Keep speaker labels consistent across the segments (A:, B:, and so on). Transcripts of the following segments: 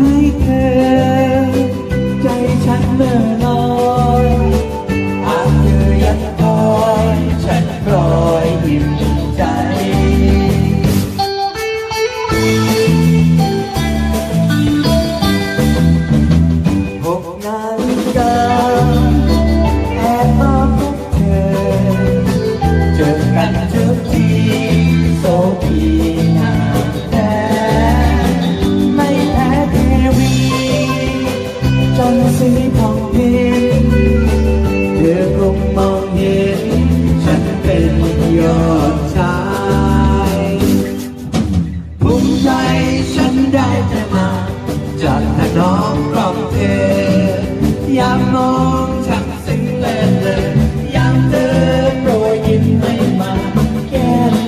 A: I can.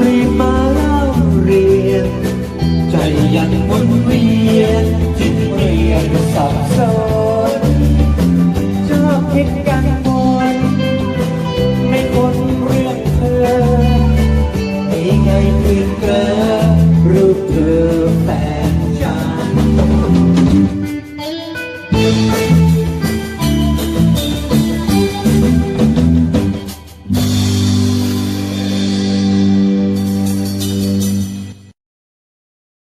A: รีบมาเล่าเรียน ใจยังวนเวียนจิตเรียนสับสนชอบคิดกัน